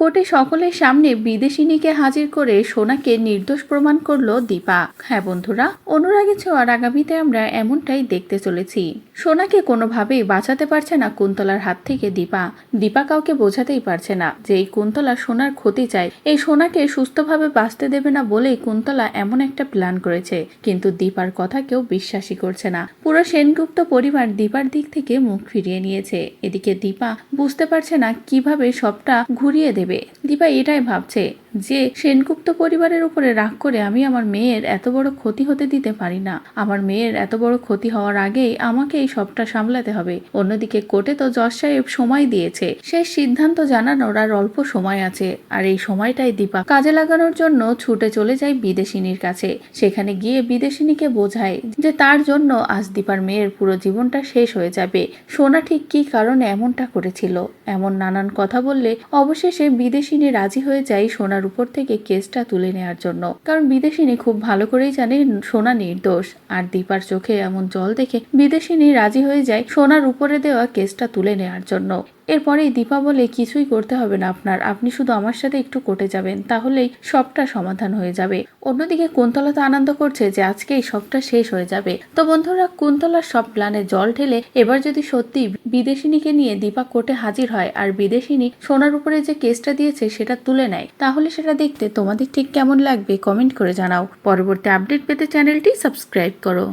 কোর্টে সকলের সামনে বিদেশিনীকে হাজির করে সোনাকে নির্দোষ প্রমাণ করল দীপা। হ্যাঁ বন্ধুরা, অনুরাগে ছোঁয়ার আগামীতে আমরা এমনটাই দেখতে চলেছি। সোনাকে কোনোভাবেই বাঁচাতে পারছে না কুন্তলার হাত থেকে দীপা। দীপা কাউকে বোঝাতেই পারছে না যে এই কুন্তলা সোনার ক্ষতি চায়। এই সোনাকে সুস্থভাবে বাঁচতে দেবে না বলেই কুন্তলা এমন একটা প্ল্যান করেছে। কিন্তু দীপার কথা কেউ বিশ্বাসই করছে না। পুরো সেনগুপ্ত পরিবার দীপার দিক থেকে মুখ ফিরিয়ে নিয়েছে। এদিকে দীপা বুঝতে পারছে না কীভাবে সবটা ঘুরিয়ে দেবে। sirve দীপা এটাই ভাবছে যে সেনগুপ্ত পরিবারের উপরে রাগ করে আমি আমার মেয়ের এত বড় ক্ষতি হতে দিতে পারি না। আমার মেয়ের এত বড় ক্ষতি হওয়ার আগেই আমাকে এই সবটা সামলাতে হবে। অন্যদিকে কোর্টে তো জজ সাহেব সময় দিয়েছে। শেষ সিদ্ধান্ত জানানোর আর অল্প সময় আছে। আর এই সময়টাই দীপা কাজে লাগানোর জন্য ছুটে চলে যায় বিদেশিনীর কাছে। সেখানে গিয়ে বিদেশিনীকে বোঝায় যে তার জন্য আজ দীপার মেয়ের পুরো জীবনটা শেষ হয়ে যাবে। সোনা ঠিক কি কারণে এমনটা করেছিল? এমন নানান কথা বললে অবশেষে বিদেশিনী রাজি হয়ে যায় সোনার উপর থেকে কেসটা তুলে নেওয়ার জন্য। কারণ বিদেশিনী খুব ভালো করেই জানে সোনা নির্দোষ। আর দীপার চোখে এমন জল দেখে বিদেশিনী রাজি হয়ে যায় সোনার উপরে দেওয়া কেসটা তুলে নেওয়ার জন্য। এরপরেই দীপা বলে, কিছুই করতে হবে না আপনার। আপনি শুধু আমার সাথে একটু কোর্টে যাবেন, তাহলেই সবটা সমাধান হয়ে যাবে। অন্যদিকে কুন্তলা তো আনন্দ করছে যে আজকেই সবটা শেষ হয়ে যাবে। তো বন্ধুরা, কুন্তলার সব প্ল্যানে জল ঢেলে এবার যদি সত্যি বিদেশিনীকে নিয়ে দীপা কোর্টে হাজির হয় আর বিদেশিনী সোনার উপরে যে কেসটা দিয়েছে সেটা তুলে নেয়, তাহলে সেটা দেখতে তোমাদের ঠিক কেমন লাগবে কমেন্ট করে জানাও। পরবর্তী আপডেট পেতে চ্যানেলটি সাবস্ক্রাইব করো।